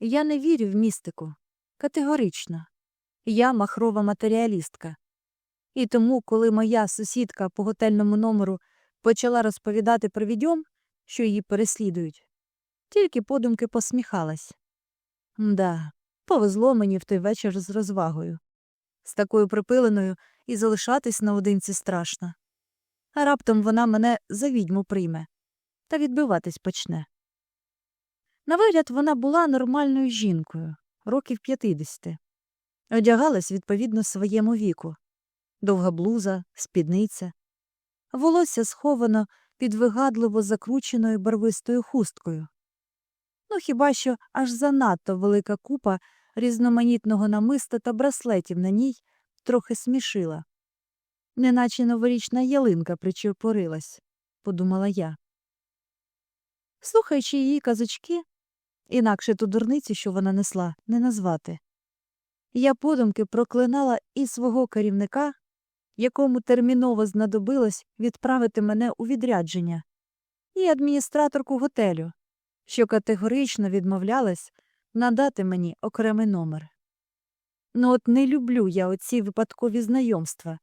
Я не вірю в містику. Категорично. Я махрова матеріалістка. І тому, коли моя сусідка по готельному номеру почала розповідати про відьом, що її переслідують, тільки подумки посміхалась. Мда, повезло мені в той вечір з розвагою. З такою припиленою і залишатись наодинці страшно. А раптом вона мене за відьму прийме та відбиватись почне. На вигляд вона була нормальною жінкою, років 50. Одягалась відповідно своєму віку. Довга блуза, спідниця. Волосся сховано під вигадливо закрученою барвистою хусткою. Ну, хіба що аж занадто велика купа різноманітного намиста та браслетів на ній трохи смішила. Неначе новорічна ялинка причепорилась, подумала я. Слухаючи її казочки, інакше ту дурницю, що вона несла, не назвати. Я подумки проклинала і свого керівника, якому терміново знадобилось відправити мене у відрядження, і адміністраторку готелю, що категорично відмовлялась надати мені окремий номер. Ну от не люблю я оці випадкові знайомства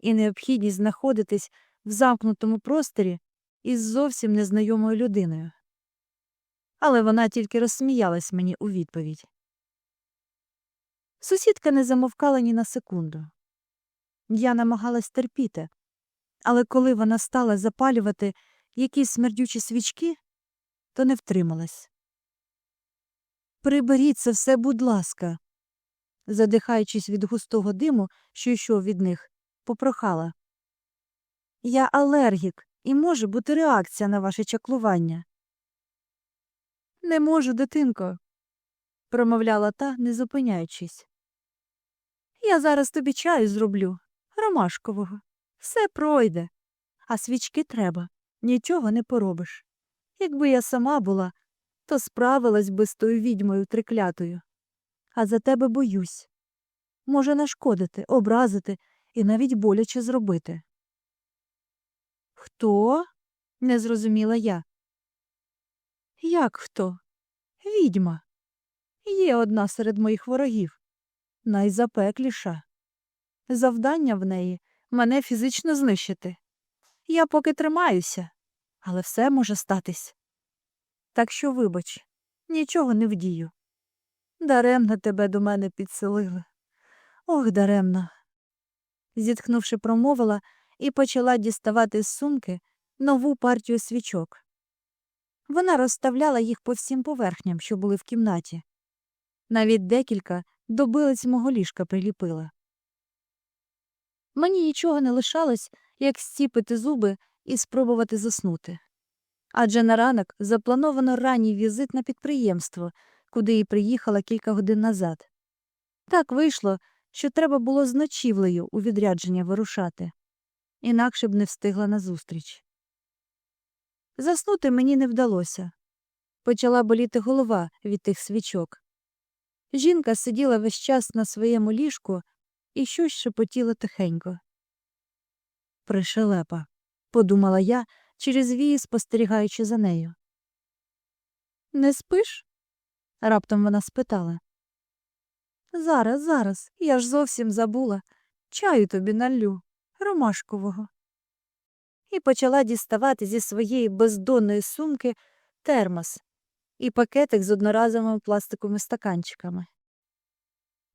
і необхідність знаходитись в замкнутому просторі із зовсім незнайомою людиною. Але вона тільки розсміялась мені у відповідь. Сусідка не замовкала ні на секунду. Я намагалась терпіти, але коли вона стала запалювати якісь смердючі свічки, то не втрималась. Приберіть це все, будь ласка, задихаючись від густого диму, що йшов від них, попрохала. Я алергік, і може бути реакція на ваше чаклування. Не можу, дитинко, промовляла та, не зупиняючись. Я зараз тобі чаю зроблю, ромашкового. Все пройде. А свічки треба, нічого не поробиш. Якби я сама була, то справилась би з тою відьмою триклятою. А за тебе боюсь. Може нашкодити, образити і навіть боляче зробити. Хто? не зрозуміла я. Як хто? Відьма. Є одна серед моїх ворогів, найзапекліша. Завдання в неї мене фізично знищити. Я поки тримаюся, але все може статись. Так що, вибач, нічого не вдію. Даремно тебе до мене підселили. Ох, даремно. Зітхнувши, промовила і почала діставати з сумки нову партію свічок. Вона розставляла їх по всім поверхням, що були в кімнаті. Навіть декілька до билиць мого ліжка приліпила. Мені нічого не лишалось, як стіпити зуби і спробувати заснути. Адже на ранок заплановано ранній візит на підприємство, куди і приїхала кілька годин назад. Так вийшло, що треба було з ночівлею у відрядження вирушати, інакше б не встигла на зустріч. Заснути мені не вдалося. Почала боліти голова від тих свічок. Жінка сиділа весь час на своєму ліжку і щось шепотіла тихенько. Пришелепа, подумала я, через вії спостерігаючи за нею. Не спиш? раптом вона спитала. Зараз, зараз, я ж зовсім забула. Чаю тобі наллю, ромашкового. І почала діставати зі своєї бездонної сумки термос і пакетик з одноразовими пластиковими стаканчиками.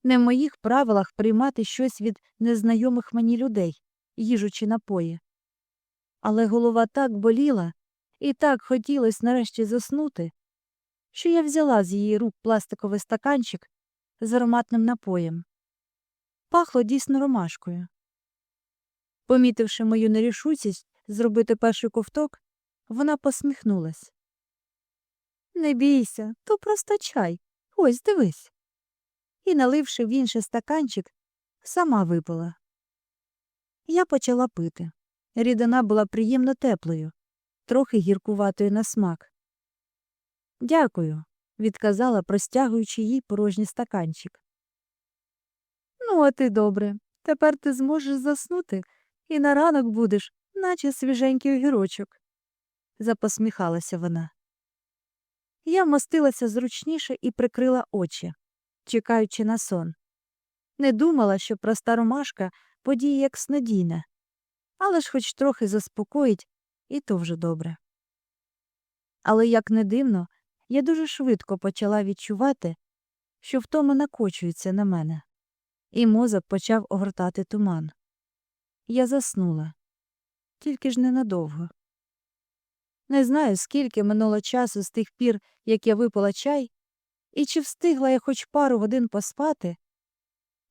Не в моїх правилах приймати щось від незнайомих мені людей, їжу чи напої. Але голова так боліла і так хотілося нарешті заснути, що я взяла з її рук пластиковий стаканчик з ароматним напоєм. Пахло дійсно ромашкою. Помітивши мою нерішучість зробити перший ковток, вона посміхнулась. Не бійся, то просто чай. Ось дивись. І, наливши в інший стаканчик, сама випила. Я почала пити. Рідина була приємно теплою, трохи гіркуватою на смак. Дякую, відказала, простягуючи їй порожній стаканчик. Ну, а ти добре. Тепер ти зможеш заснути і на ранок будеш, наче свіженький огірочок, запосміхалася вона. Я вмостилася зручніше і прикрила очі, чекаючи на сон. Не думала, що проста ромашка подіє як снодійне, але ж хоч трохи заспокоїть, і то вже добре. Але, як не дивно, я дуже швидко почала відчувати, що втома накочується на мене, і мозок почав огортати туман. Я заснула, тільки ж ненадовго. Не знаю, скільки минуло часу з тих пір, як я випила чай, і чи встигла я хоч пару годин поспати,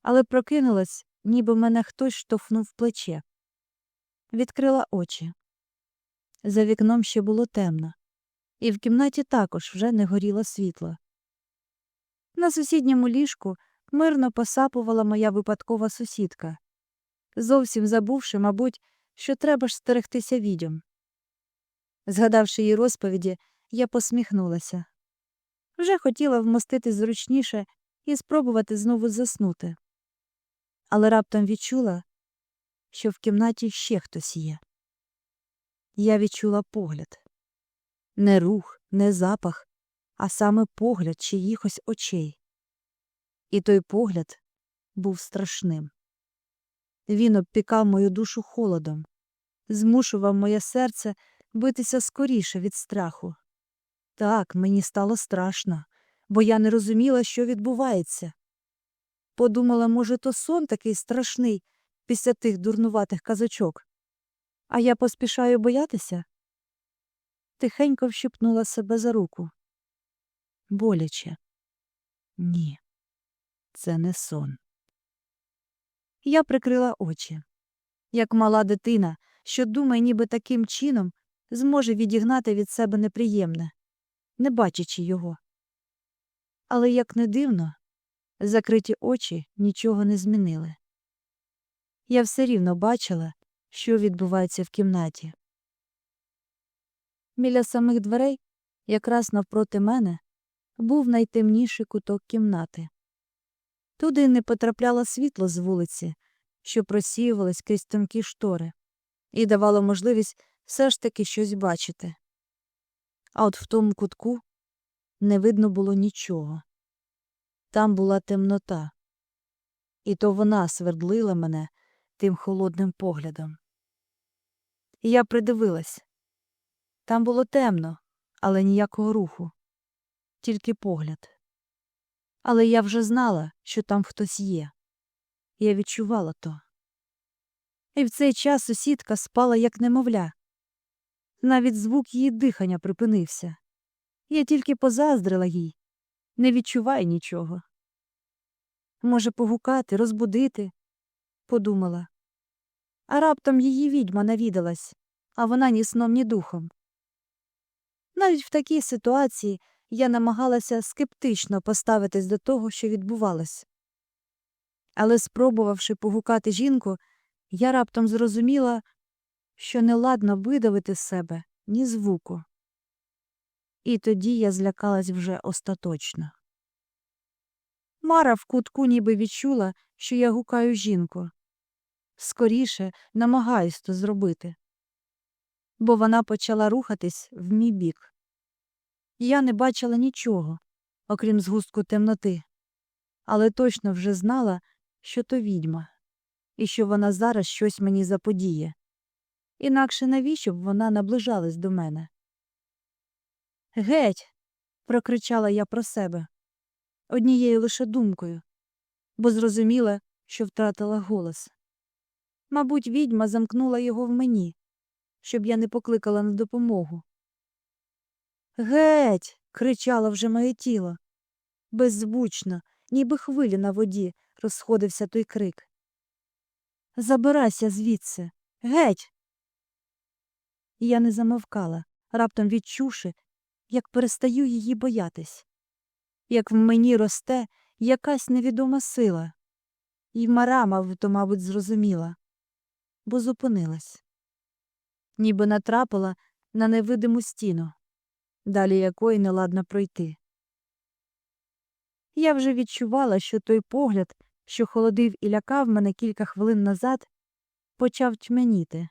але прокинулась, ніби мене хтось штовхнув плече. Відкрила очі. За вікном ще було темно, і в кімнаті також вже не горіло світло. На сусідньому ліжку мирно посапувала моя випадкова сусідка, зовсім забувши, мабуть, що треба ж стерегтися відьом. Згадавши її розповіді, я посміхнулася. Вже хотіла вмостити зручніше і спробувати знову заснути. Але раптом відчула, що в кімнаті ще хтось є. Я відчула погляд не рух, не запах, а саме погляд чиїхось очей. І той погляд був страшним. Він обпікав мою душу холодом, змушував моє серце битися скоріше від страху. Так, мені стало страшно, бо я не розуміла, що відбувається. Подумала, може, то сон такий страшний після тих дурнуватих казочок. А я поспішаю боятися? Тихенько вщипнула себе за руку. Боляче. Ні, це не сон. Я прикрила очі, як мала дитина, що думає, ніби таким чином зможе відігнати від себе неприємне, не бачачи його. Але, як не дивно, закриті очі нічого не змінили. Я все рівно бачила, що відбувається в кімнаті. Біля самих дверей, якраз навпроти мене, був найтемніший куток кімнати. Туди не потрапляло світло з вулиці, що просіювалось крізь тонкі штори, і давало можливість все ж таки щось бачити. А от в тому кутку не видно було нічого. Там була темнота, і то вона свердлила мене тим холодним поглядом. І я придивилась. Там було темно, але ніякого руху, тільки погляд. Але я вже знала, що там хтось є. Я відчувала то. І в цей час сусідка спала, як немовля. Навіть звук її дихання припинився. Я тільки позаздрила їй, не відчуваю нічого. Може, погукати, розбудити, подумала. А раптом її відьма навідалась, а вона ні сном, ні духом. Навіть в такій ситуації я намагалася скептично поставитись до того, що відбувалось. Але, спробувавши погукати жінку, я раптом зрозуміла, що неладно видавити себе ні звуку. І тоді я злякалась вже остаточно. Мара в кутку ніби відчула, що я гукаю жінку. Скоріше намагаюсь то зробити, бо вона почала рухатись в мій бік. Я не бачила нічого, окрім згустку темноти, але точно вже знала, що то відьма, і що вона зараз щось мені заподіє. Інакше навіщо б вона наближалась до мене? Геть. прокричала я про себе однією лише думкою, бо зрозуміла, що втратила голос. Мабуть, відьма замкнула його в мені, щоб я не покликала на допомогу. Геть. кричало вже моє тіло. Беззвучно, ніби хвилі на воді, розходився той крик. Забирайся звідси. Геть. І Я не замовкала, раптом відчувши, як перестаю її боятись, як в мені росте якась невідома сила, і мара, мав, то, мабуть, зрозуміла, бо зупинилась, ніби натрапила на невидиму стіну далі якої неладно пройти. Я вже відчувала, що той погляд, що холодив і лякав мене кілька хвилин назад, почав тьмяніти.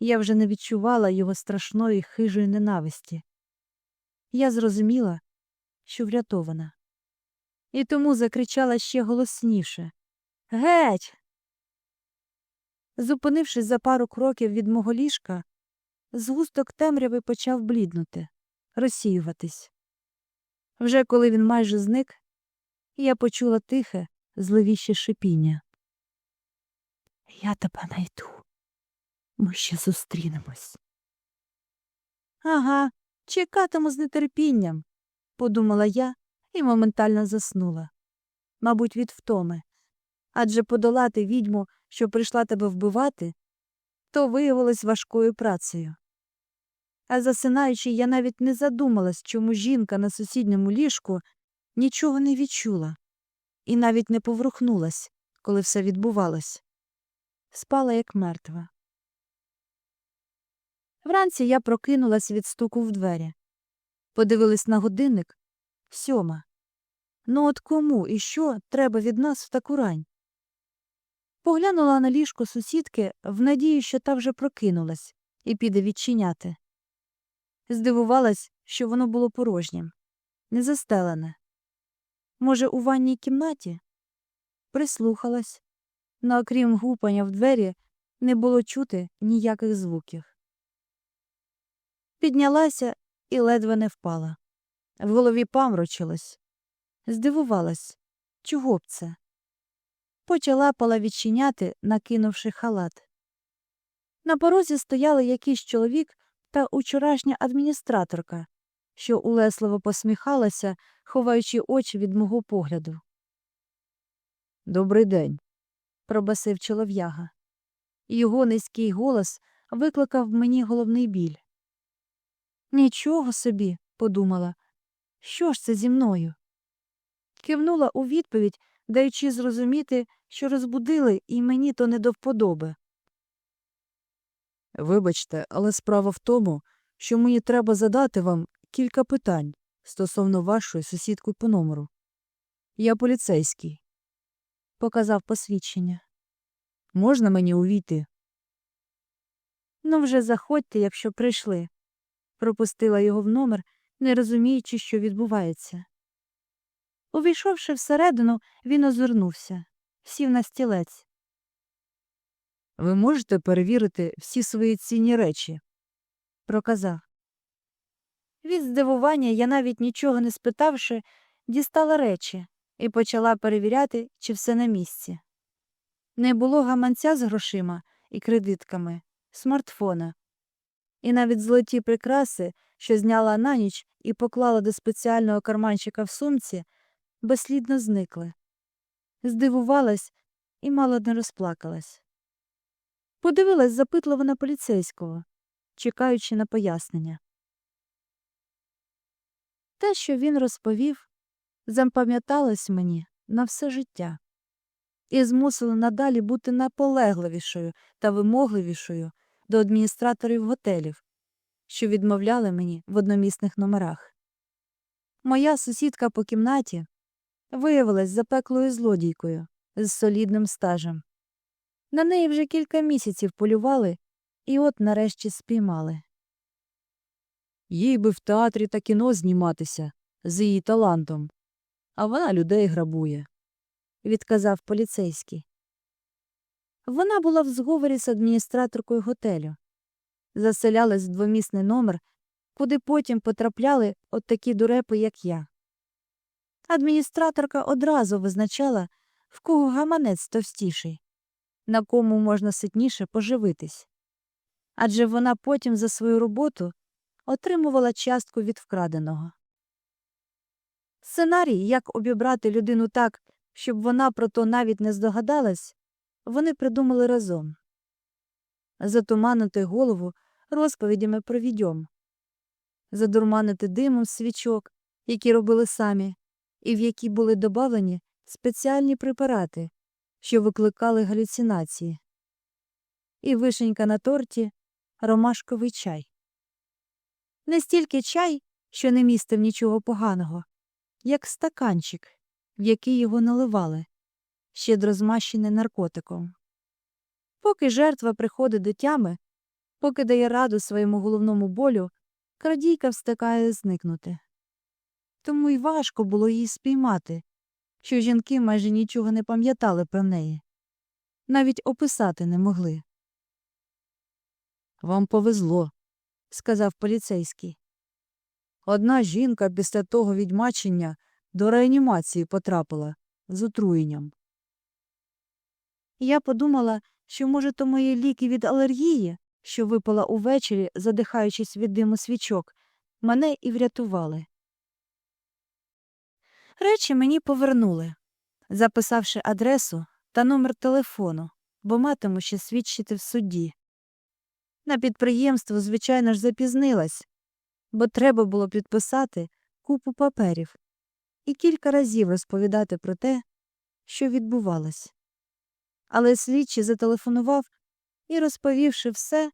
Я вже не відчувала його страшної хижої ненависті. я зрозуміла, що врятована. І тому закричала ще голосніше Геть. Зупинившись за пару кроків від мого ліжка, згусток темряви почав бліднути, розсіюватись. Вже коли він майже зник, я почула тихе, зловіще шипіння. Я тебе найду. Ми ще зустрінемось. Ага, чекатиму з нетерпінням, подумала я і моментально заснула. Мабуть, від втоми. Адже подолати відьму, що прийшла тебе вбивати, то виявилось важкою працею. А засинаючи, я навіть не задумалась, чому жінка на сусідньому ліжку нічого не відчула і навіть не поворухнулась, коли все відбувалось. Спала як мертва. Вранці я прокинулась від стуку в двері. Подивилась на годинник сьома. Ну от кому і що треба від нас в таку рань? Поглянула на ліжко сусідки в надії, що та вже прокинулась і піде відчиняти. Здивувалась, що воно було порожнім, не застелене. Може, у ванній кімнаті? Прислухалась, но окрім гупання в двері, не було чути ніяких звуків. Піднялася і ледве не впала. В голові памрочилось. Здивувалась, чого б це? Почала пала відчиняти, накинувши халат. На порозі стояли якийсь чоловік та учорашня адміністраторка, що улесливо посміхалася, ховаючи очі від мого погляду. Добрий день, пробасив чолов'яга. Його низький голос викликав в мені головний біль. Нічого собі, подумала. Що ж це зі мною? Кивнула у відповідь, даючи зрозуміти, що розбудили і мені то не до вподоби. Вибачте, але справа в тому, що мені треба задати вам кілька питань стосовно вашої сусідки по номеру. Я поліцейський. Показав посвідчення. Можна мені увійти? Ну, вже заходьте, якщо прийшли. Пропустила його в номер, не розуміючи, що відбувається. Увійшовши всередину, він озирнувся, сів на стілець. Ви можете перевірити всі свої цінні речі? проказав. Від здивування я навіть нічого не спитавши, дістала речі і почала перевіряти, чи все на місці. Не було гаманця з грошима і кредитками, смартфона. І навіть золоті прикраси, що зняла на ніч і поклала до спеціального карманчика в сумці, безслідно зникли. Здивувалась і мало не розплакалась. Подивилась запитливо на поліцейського, чекаючи на пояснення. Те, що він розповів, запам'яталось мені на все життя і змусило надалі бути наполегливішою та вимогливішою до адміністраторів готелів, що відмовляли мені в одномісних номерах. Моя сусідка по кімнаті виявилась запеклою злодійкою з солідним стажем. На неї вже кілька місяців полювали і от нарешті спіймали. Їй би в театрі та кіно зніматися з її талантом, а вона людей грабує. відказав поліцейський. Вона була в зговорі з адміністраторкою готелю. Заселялась в двомісний номер, куди потім потрапляли от такі дурепи, як я. Адміністраторка одразу визначала, в кого гаманець товстіший, на кому можна ситніше поживитись. Адже вона потім за свою роботу отримувала частку від вкраденого. Сценарій, як обібрати людину так, щоб вона про то навіть не здогадалась, вони придумали разом. Затуманити голову розповідями про відьом, задурманити димом свічок, які робили самі, і в які були добавлені спеціальні препарати, що викликали галюцинації, і вишенька на торті ромашковий чай. Не стільки чай, що не містив нічого поганого, як стаканчик, в який його наливали, щедро змащений наркотиком. Поки жертва приходить до тями, поки дає раду своєму головному болю, крадійка встигає зникнути. тому й важко було її спіймати, що жінки майже нічого не пам'ятали про неї, навіть описати не могли, Вам повезло, сказав поліцейський. Одна жінка після того відмачення до реанімації потрапила з отруєнням. Я подумала, що, може, то мої ліки від алергії, що випала увечері, задихаючись від диму свічок, мене і врятували. Речі мені повернули, записавши адресу та номер телефону, бо матиму ще свідчити в суді. На підприємство, звичайно ж, запізнилась, бо треба було підписати купу паперів і кілька разів розповідати про те, що відбувалось. Але слідчий зателефонував і, розповівши все,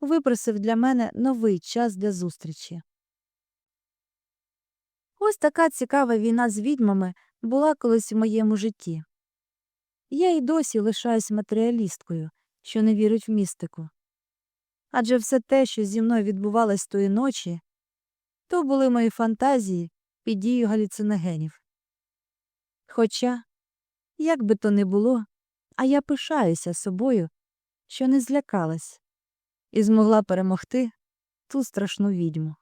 випросив для мене новий час для зустрічі. Ось така цікава війна з відьмами була колись в моєму житті. Я й досі лишаюсь матеріалісткою, що не вірить в містику. Адже все те, що зі мною відбувалось тої ночі, то були мої фантазії під дією галюциногенів. Хоча, як би то не було, а я пишаюся собою, що не злякалась і змогла перемогти ту страшну відьму.